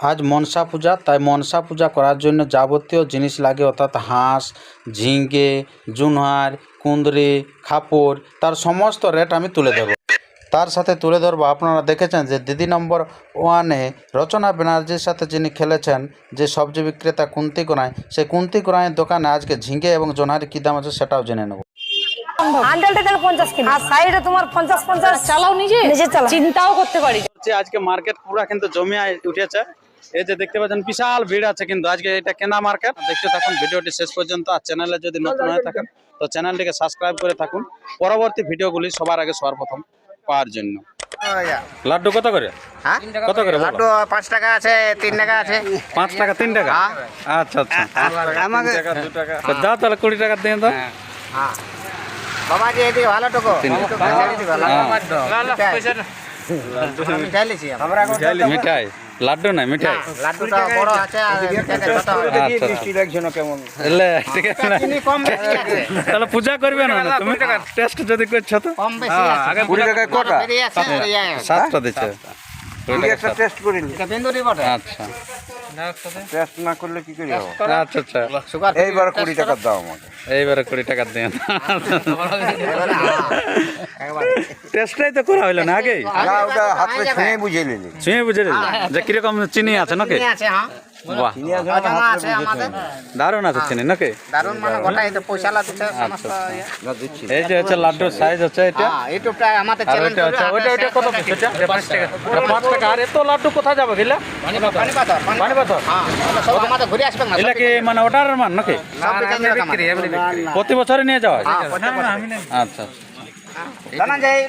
আজ মনসা পূজা তাই মনসা পূজা করার জন্য যাবতীয় জিনিস লাগে অর্থাৎ হাঁস ঝিঙ্গে জুনহার কুঁদরি খাপুর তার সমস্ত রেট আমি তুলে দেবো তার সাথে তুলে ধরবো আপনারা দেখেছেন যে দিদি নম্বর ওয়ানে রচনা ব্যানার্জির সাথে যিনি খেলেছেন যে সবজি বিক্রেতা কুন্তি কোনায় সেই কুন্তি কোনায়ের দোকানে আজকে ঝিঙ্গে এবং জোনহারি কী দাম আছে সেটাও জেনে নেব। আন্ডালটা তাহলে পঞ্চাশ কিলো? আর সাইডে তোমার পঞ্চাশ পঞ্চাশ। চালাও নিজে নিজে চালা চিন্তাও করতে পারি। আজকে মার্কেট পুরো কিন্তু জমিয়ে উঠেছে। এই যে দেখতে পাচ্ছেন বিশাল ভিড় আছে কিন্তু। আজকে এটা কেনা মার্কেট। দেখতে থাকুন ভিডিওটি শেষ পর্যন্ত। আর চ্যানেলে যদি নতুন হয়ে থাকেন তো চ্যানেলটিকে সাবস্ক্রাইব করে থাকুন। পরবর্তী ভিডিওগুলি সবার আগে সর্বপ্রথম পাওয়ার জন্য। লাড্ডু কত করে? হ্যাঁ? কত করে লাড্ডু পাঁচ টাকা আছে তিন টাকা আছে। পাঁচ টাকা তিন টাকা? আচ্ছা আচ্ছা। আমাকে তো দাও তাহলে কুড়ি টাকা দিয়ে দাও। হ্যাঁ। এদিকে ভালো টুকু। মিঠাই। লাড্ডু নাই মিঠাই? লাড্ডুটা বড় আছে আর ছোট আছে। এলে ঠিক আছে। না? কম বেশি আছে। তাহলে পূজা করবে না তুমি টেস্ট যদি করছ তো। কম বেশি আছে। কুড়ি টাকায় কটা। সাতটা কুড়ি একটা টেস্ট করিনি এটা বিন্দুরি বটে। আচ্ছা। টেস্ট না করলে কি করে আচ্ছা আচ্ছা। এইবার কুড়ি টাকা দাও আমাকে। এইবারে কুড়ি টাকা হ্যাঁ, একবারে। টেস্টটাই তো করা হইল না আগে? ওটা হাতে ছুঁয়ে বুঝিয়ে নিলি। ছুঁয়ে বুঝে নিলি? যে কীরকম চিনি আছে নাকি? হ্যাঁ। বাহ আছে অজানা আছে দারুণ আছে চিনি নাকি দারুণ মানে গোটা এই তো পয়সা দিচ্ছে সমস্ত ইয়ে। না দিচ্ছি এই যে হচ্ছে লাড্ডুর সাইজ এটা হ্যাঁ আমাদের কত পিস টাকা টাকা আর এত লাড্ডু কোথায় যাবে গেলে পানি পাথর পানি পাথর হ্যাঁ সব আমাদের ঘুরে আসবে না এগুলা কি মানে অর্ডারের মান নাকি সব বিক্রি প্রতি বছরে নিয়ে যাওয়া হয়? হ্যাঁ। আচ্ছা আচ্ছা জানা যায়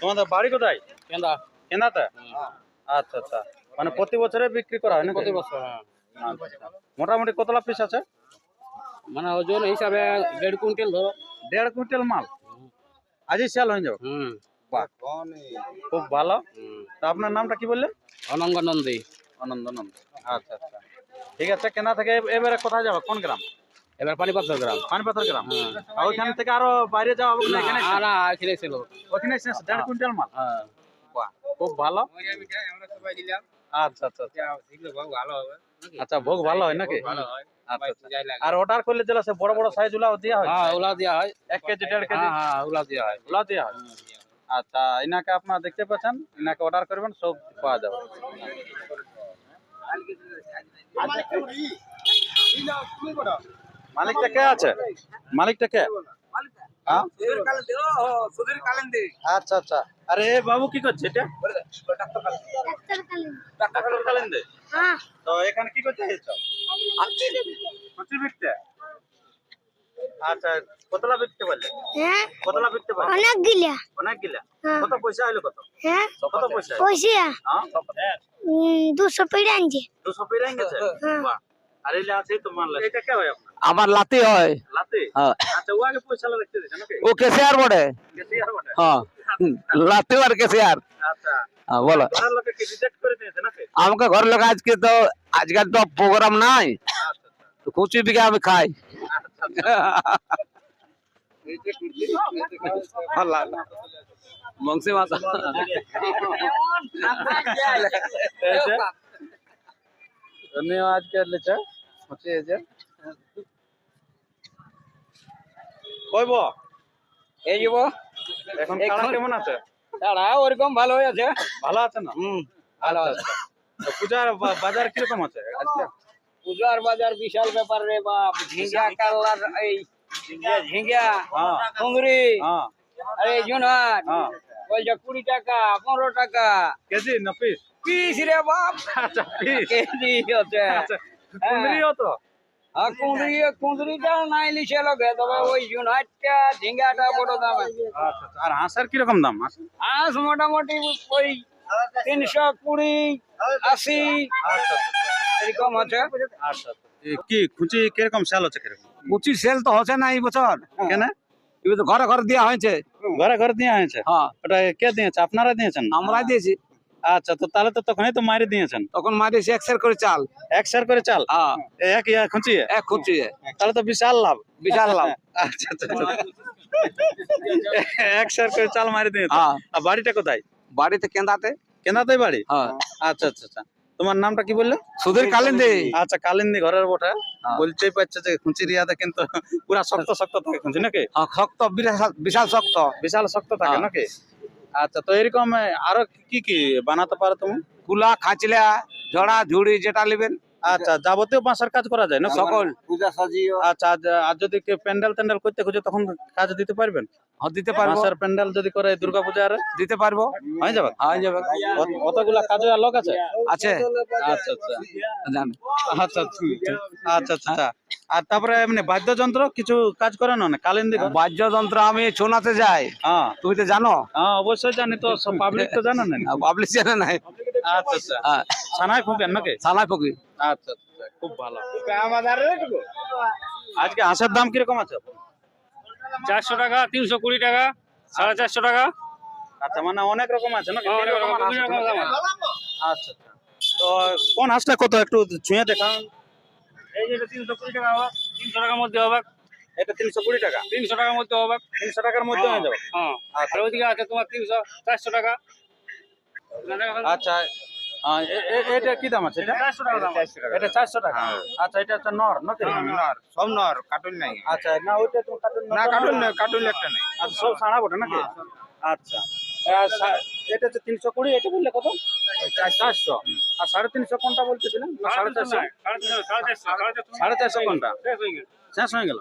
তোমাদের বাড়ি কোথায় কেন্দা কেন্দাতে আচ্ছা আচ্ছা। মানে প্রতি বছরে বিক্রি করা হয় না প্রতি বছর মোটামুটি কতলা পিস আছে? মানে ওজন হিসাবে দেড় কুইন্টাল ধরো। দেড় কুইন্টাল মাল? আজই সেল হয়ে যাবে? বাহ। খুব ভালো। তা আপনার নামটা কি বললেন? অনঙ্গ নন্দী। আনন্দ আনন্দ আচ্ছা আচ্ছা। ঠিক আছে কেনা থেকে এবারে কোথায় যাবে? কোন গ্রাম? এবার পানিপাত্র গ্রাম। পানিপাথর গ্রাম। আর ওইখান থেকে আরও বাইরে যাওয়া হবে না এখানে? ওখানে দেড় কুইন্টাল মাল? হ্যাঁ। খুব ভালো। আচ্ছা আচ্ছা আচ্ছা। আচ্ছা ভোগ ভালো হয় নাকি? হয়। আর অর্ডার করলে যেটা সে বড় বড় সাইজগুলা দেওয়া হয়? হ্যাঁ ওলা দেওয়া হয়। এক কেজি দেড় কেজি? হ্যাঁ হ্যাঁ ওলা দেওয়া হয়। ওগুলা দেওয়া হয়। আচ্ছা ইনাকে আপনারা দেখতে পাচ্ছেন ইনাকে অর্ডার করবেন সব পাওয়া যাবে। মালিকটা কে আছে? মালিকটা কে? হ্যাঁ? আচ্ছা আচ্ছা। আরে বাবু কি করছে এটা? ডাক্তার কালিন্দে। তো এখানে কি করতে এসেছ? কচি বিকতে আচ্ছা কতলা বিকতে পারলে হ্যাঁ। কতলা বিকতে পারলে অনেক গিলা। অনেক গিলা? হ্যাঁ। কত পয়সা হইল কত? হ্যাঁ। কত পয়সা পয়সা। হ্যাঁ দুশো পেড়ে আনছে। দুশো পেরাই গেছে বাহ। আর এই আছে তো মানলে এটা কে হয় আপনার? আমার লাতি হয়। লাতে? হ্যাঁ। আচ্ছা ও আগে পয়সা রাখতে দিয়েছে নাকি? ও কেসিয়ার বটে। গেছি আর বটে? হ্যাঁ। লাতি আর কেসিয়ার। আচ্ছা। হ্যাঁ বলো। ঘরের লোকে কি রিজেক্ট করে দিয়েছে নাকি? আমাকে ঘর লোক আজকে তো আজকাল তো প্রোগ্রাম নাই। আচ্ছা তো কুচি বিঘা আমি খাই। বংশী মাতা এই যে উনিও আজকে লেছে হচ্ছে এই যে কইব এই যাব এখন কাড়া কেমন আছে? তারা ওরকম ভালো আছে। ভালো আছে না? হুম ভালো আছে। পূজার বাজার কীরকম আছে? আজকে? পূজার বাজার বিশাল ব্যাপার রে বাপ। ঝিঙ্গা কাল্লার এই ঝিঙ্গা হ্যাঁ। হ্যাঁ। আরে হ্যাঁ। বলছে কুড়ি টাকা পনেরো টাকা। কেজি না পিস পিস রে বাপ। আচ্ছা পিস কেজি হচ্ছে। আচ্ছা তো? আর কুঁদরি কুঁদরিটা নাই লিখে লগে তবে ওই জুনহাটটা ঝিঙ্গাটা বড় দাম আচ্ছা আচ্ছা। আর হাঁসের কীরকম দাম? হাঁস? মোটামুটি ওই তিনশো কুড়ি আশি আচ্ছা এরকম আছে। এ কি খুঁচি কীরকম সেল হচ্ছে কীরকম? সেল তো হচ্ছে না এই বছর। কেন? এবার তো ঘরে ঘরে দেওয়া হয়েছে। ঘরে ঘরে দিয়ে হয়েছে? হ্যাঁ। ওটা কে দিয়েছে? আপনারা দিয়েছেন আমরা দিয়েছি। আচ্ছা তো তাহলে তো তখনই তো মারি দিয়েছেন। তখন মারিয়েছি এক সের করে চাল। এক সের করে চাল? হ্যাঁ। এক ইয়া খুঁচিয়ে? এক খুঁচি তাহলে তো বিশাল লাভ। বিশাল লাভ। আচ্ছা আচ্ছা আচ্ছা। এক সের করে চাল মারি দিয়েছে হ্যাঁ। আর বাড়িটা কোথায়? বাড়িতে কেন্দাতে। কেনাতেই বাড়ি? হ্যাঁ। আচ্ছা আচ্ছা আচ্ছা। তোমার নামটা কি বললে? সুধীর কালিন্দি। আচ্ছা কালিন্দি ঘরের বটে। বলতেই পারছে যে খুঁচি রিয়াতে কিন্তু পুরা শক্ত শক্ত থাকে খুঁচি নাকি? শক্ত বিশাল শক্ত। বিশাল শক্ত থাকে। নাকি? আচ্ছা তো এরকম আরও কি কি বানাতে পারো তুমি? কুলা খাঁচলা ঝড়া ঝুড়ি যেটা নেবেন। আচ্ছা যাবতীয় বাঁশের কাজ করা যায় না সকল। পূজা সাজিও। আচ্ছা আর যদি কেউ প্যান্ডেল ট্যান্ডেল করতে খুঁজে তখন কাজ দিতে পারবেন? হ্যাঁ, দিতে পারব। বাঁশের প্যান্ডেল যদি করে দুর্গা পূজার দিতে পারব। হয়ে যাবে? হয়ে যাবে। অত- অতগুলা কাজে লোক আছে? আছে। আচ্ছা আচ্ছা। আচ্ছা আচ্ছা। আচ্ছা আচ্ছা। আর তারপরে এমনি বাদ্যযন্ত্র কিছু কাজ করে না? কালিন্দি? বাদ্যযন্ত্র আমি শোনাতে যাই। হ্যাঁ। তুমি তো জানো? হ্যাঁ অবশ্যই জানি তো সব পাবলিক তো জানে না। পাবলিক জানে নাই। আচ্ছা আচ্ছা। হ্যাঁ। ছানায় ফুকেন নাকি? সালাই ফকির। আচ্ছা আচ্ছা খুব ভালো। আজকে হাঁসের দাম কীরকম আছে? চারশো টাকা তিনশো কুড়ি টাকা সাড়ে চারশো টাকা। আচ্ছা মানে অনেক রকম আছে নাকি? হ্যাঁ, আচ্ছা আচ্ছা। তো কোন হাঁসটা কত? একটু ছুঁয়ে দেখান। এই যে তিনশো কুড়ি টাকা হবে তিনশো টাকার মধ্যে হবে। এটা তিনশো কুড়ি টাকা। তিনশো টাকার মধ্যে হবে। তিনশো টাকার মধ্যে হয়ে যাবে। হ্যাঁ আর ওইদিকে আছে তোমার তিনশো চারশো টাকা। আচ্ছা এটা কি দাম আছে? এটা চারশো টাকা দাম এটা চারশো টাকা। আচ্ছা এটা হচ্ছে নর নাকি? নর। সব নর কার্টুন নাই। আচ্ছা না ওইটা কার্টুন না কার্টুন কার্টুন একটা নেই। আচ্ছা সব সাড়া বটে নাকি? আচ্ছা। এটা হচ্ছে তিনশো কুড়ি এটা বললে কত? চারশো। আর সাড়ে তিনশো কোনটা বলতেছিলেন? সাড়ে চারশো। সাড়ে চারশো কোনটা? শেষ হয়ে হয়ে গেল?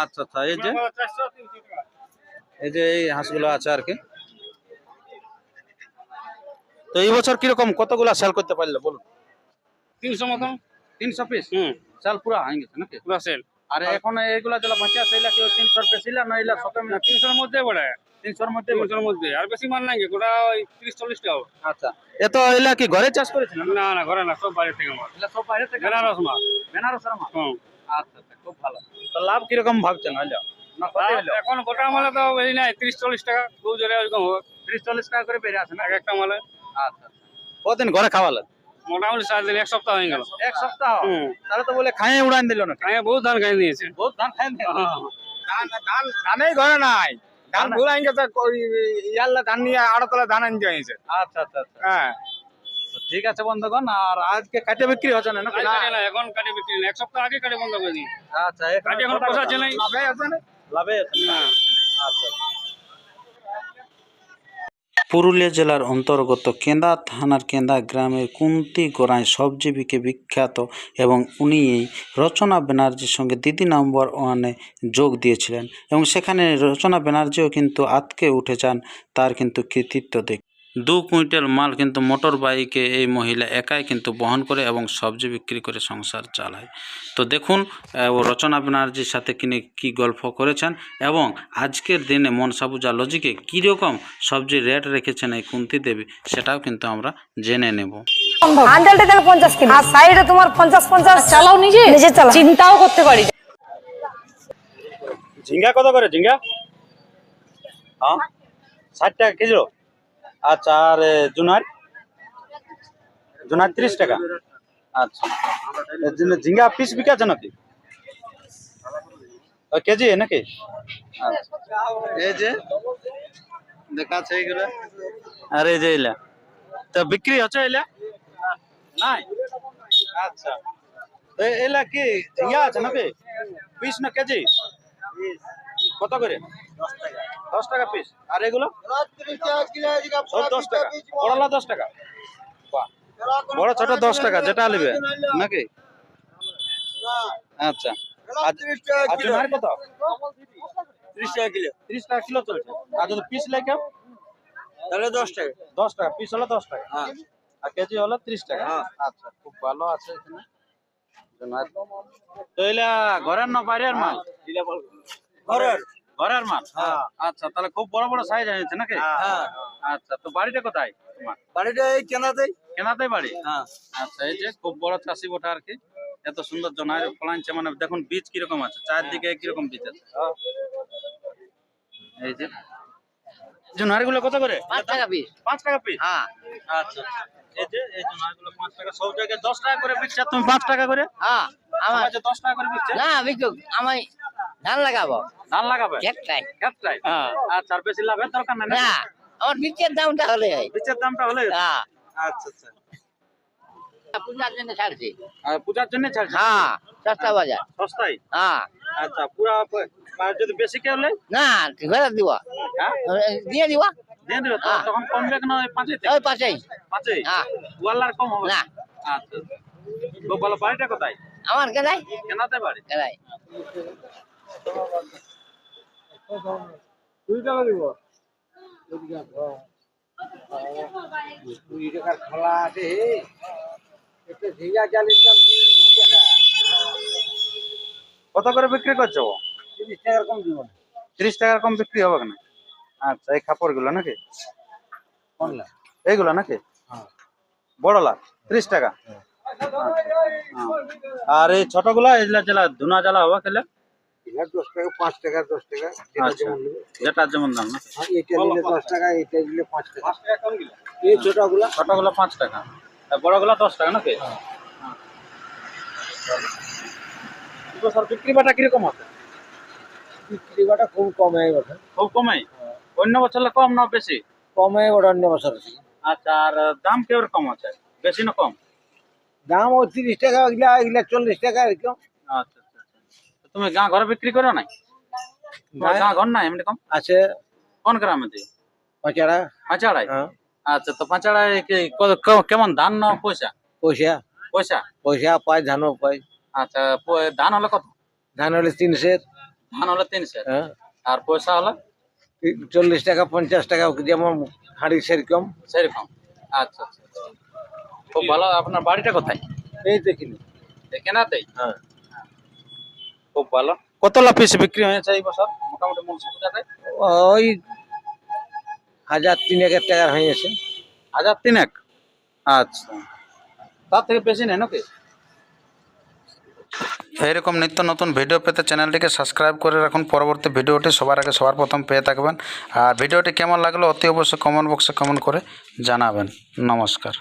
আচ্ছা আচ্ছা এই যে এই যে এই হাঁসগুলো আছে আর কি। তো এই বছর কীরকম কতগুলা সেল করতে পারলে বলুন? তিনশো মতন তিনশো পিস হুম। সেল পুরা হয়ে গেছে নাকি? পুরো সেল আর এখন এইগুলা যেগুলা বাঁচা আছে এগুলা কি তিনশো রুপিয়া ছিল না এগুলা সকাল না তিনশোর মধ্যে পড়ে। তিনশোর মধ্যে তিনশোর মধ্যে। আর বেশি মাল নাই গোটা ওই তিরিশ চল্লিশ টাকা হবে। আচ্ছা। এ তো এগুলা কি ঘরে চাষ করেছিলেন? না না ঘরে না সব বাইরে থেকে মাল। সব বাইরে থেকে? বেনারস মাল। বেনারসের মাল? আচ্ছা আচ্ছা খুব ভালো। তো লাভ কীরকম ভাবছেন হইল? এখন গোটা মালে তো বেশি নাই তিরিশ চল্লিশ টাকা। দু জোরে ওইরকম হবে। ত্রিশ চল্লিশ টাকা করে বেরিয়ে আসে না? এক একটা মালে। আচ্ছা আচ্ছা। কদিন ঘরে খাওয়ালেন? মোটামুটি সাত দিন এক সপ্তাহ হয়ে গেল। এক সপ্তাহ? তাহলে তো বলে খাইয়ে উড়ান দিল না বহুত ধান খাই দিয়েছে। বহুত ধান খাইয়ে ধান ধানেই ঘরে নাই। ধান ভুলাই গেছে ইয়াল্লা ধান নিয়ে আড়তলা ধান আনতে হয়েছে। আচ্ছা আচ্ছা আচ্ছা। হ্যাঁ। তো ঠিক আছে বন্ধুগণ আর আজকে কাটে বিক্রি হচ্ছে না না। এখন কাটে বিক্রি এক সপ্তাহ আগে কাটে বন্ধ করে দিই আচ্ছা কাটে এখন কটা পোষাচ্ছে নাই। লাভে আছে না? লাভে আছে। না? আচ্ছা পুরুলিয়া জেলার অন্তর্গত কেন্দা থানার কেন্দা গ্রামের কুন্তি গোড়ায় সবজীবীকে বিখ্যাত এবং উনি রচনা ব্যানার্জির সঙ্গে দিদি নম্বর ওয়ানে যোগ দিয়েছিলেন। এবং সেখানে রচনা ব্যানার্জিও কিন্তু আতকে উঠে যান, তার কিন্তু কৃতিত্ব দেখ দু কুইন্টাল মাল কিন্তু মোটর বাইকে এই মহিলা একাই কিন্তু বহন করে এবং সবজি বিক্রি করে সংসার চালায়। তো দেখুন ও রচনা ব্যানার্জির সাথে কিনে কি গল্প করেছেন এবং আজকের দিনে মনসা পূজা লজিকে কীরকম সবজি রেট রেখেছেন এই কুন্তি দেবী সেটাও কিন্তু আমরা জেনে নেব। আন্ডালটা থেকে পঞ্চাশ কিলো। আর সাইডে তোমার পঞ্চাশ পঞ্চাশ। চালাও নিজে? নিজে চালাও। চিন্তাও করতে পারি। ঝিঙ্গা কত করে? ঝিঙ্গা? হ্যাঁ? ষাট টাকা কেজি। আচ্ছা আর জুনার? জুনার তিরিশ টাকা। আচ্ছা। ঝিঙ্গা- পিস বিকাছে নাকি? ও, কেজি নাকি? আচ্ছা। এই যে দেখাচ্ছে এইগুলো। আর এই যে এলা। তো বিক্রি হচ্ছে এলা? নাই। আচ্ছা। এলা কি ঝিঙ্গা আছে নাকি? পিস না কেজি? কত করে? দশ টাকা। পিস আর এগুলো? সব দশ টাকা। বড়লা দশ টাকা। বড় ছোট দশ টাকা যেটা নেবে নাকি? আচ্ছা। আর- আর কত? ত্রিশ টাকা কিলো। ত্রিশ টাকা কিলো চলছে। আর যদি পিস লেখে তাহলে দশ টাকা। দশ টাকা। পিস হলো দশ টাকা। আর কেজি হলো ত্রিশ টাকা। আচ্ছা খুব ভালো আছে এখানে। তো এলা ঘরের না বাইরের মাল? ঘরের। ঘরের মাল আচ্ছা তাহলে খুব বড় বড় সাইজ হয়েছে নাকি? আচ্ছা তো বাড়িটা কোথায় তোমার? বাড়িটা এই কেনাতেই। কেনাতেই বাড়ি? আচ্ছা এই যে খুব বড় চাষি বটা আর কি। এত সুন্দর জনায় ফলাইছে মানে দেখুন বীজ কীরকম আছে চারদিকে কীরকম বীজ আছে? এই যে। জোনারগুলো কত করে? পাঁচ টাকা পিস। পাঁচ টাকা পিস? হ্যাঁ। আচ্ছা এই যে এই জোনারগুলো পাঁচ টাকা সব জায়গায় দশ টাকা করে বিকছে তুমি পাঁচ টাকা করে? হ্যাঁ আমার দশ টাকা করে বিকছে না বিকুক আমি ধান লাগাবো। ধান লাগাবে? আচ্ছা আর বেশি লাভের দরকার নাই না? আমার বিচের দামটা হলে বীজের দামটা হলে হ্যাঁ? আচ্ছা আচ্ছা। পূজার জন্য ছাড়ছি। পূজার জন্য ছাড়ছে? হ্যাঁ সস্তা বাজার। সস্তায়? হ্যাঁ। আচ্ছা পুরা যদি বেশি কেউ না ঘরে দিব। হ্যাঁ? দিয়ে দিব। দিয়ে দেবে। তখন কমবে না ওই পাঁচই হ্যাঁ। ওয়ালার কম হবে? না। আচ্ছা তো বলো বাড়িটা কোথায়? আমার কেনাই কেনাতে বাড়ি? কেনাই টাকার খোলা আছে টাকা কত করে বিক্রি করছ? তিরিশ টাকার কম তিরিশ টাকার কম বিক্রি হবে না আচ্ছা এই কাপড়গুলো নাকি? এইগুলো নাকি? বড় লাখ ত্রিশ টাকা। আচ্ছা, আর এই ছোটগুলা এগুলা জেলা ধুনা জ্বালা হবে খেলে? এটা দশ টাকা পাঁচ টাকা দশ টাকা যেটা আচ্ছা। যেমন নেবে। যেমন দাম না? আর এটা নিলে দশ টাকা। এটা নিলে পাঁচ টাকা। এই ছোটগুলা। ছোটগুলো পাঁচ টাকা। আর বড়গুলো দশ টাকা নাকি? স্যার বিক্রি বাটা কীরকম আছে? বিক্রি বাটা খুব কমে ওঠে খুব কমে? অন্য বছর কম না বেশি? কমে ওঠে অন্য বছর আচ্ছা আর দাম কীরকম আছে? বেশি না কম? দাম ওই তিরিশ টাকা এগুলা এগুলা চল্লিশ টাকা এরকম। আচ্ছা। তুমি গাঁ ঘরে বিক্রি করো নাই? তোমার গাঁ- ঘর নাই এমনি কম? আছে। কোন গ্রামে দিয়ে পাঁচাড়া। পাঁচাড়ায়? হ্যাঁ। আচ্ছা তো পাঁচাড়ায় কেমন ধান না পয়সা? পয়সা। পয়সা? পয়সা পাই ধানও পাই আচ্ছা ধান হলে কত? ধান হলে তিনশের। ধান হলে তিনশো হ্যাঁ। আর পয়সা হলে? চল্লিশ টাকা পঞ্চাশ টাকা যেমন হাঁড়ি সেরকম। সেরকম। আচ্ছা আচ্ছা আচ্ছা। খুব ভালো। আপনার বাড়িটা কোথায়? এই দেখিনি। কেনাতেই? হ্যাঁ। খুব ভালো। কতলা পিস বিক্রি হয়েছে এই বছর? মোটামুটি মনসা পূজাতে ওই হাজার তিনেকের টাকার হয়েছে। হাজার তিনেক? আচ্ছা। তার থেকে বেশি নেই নাকি? এরকম নিত্য নতুন ভিডিও পেতে চ্যানেলটিকে সাবস্ক্রাইব করে রাখুন। পরবর্তী ভিডিওটি সবার আগে সবার প্রথম পেয়ে থাকবেন। আর ভিডিওটি কেমন লাগল অতি অবশ্যই কমেন্ট বক্সে কমেন্ট করে জানাবেন। নমস্কার।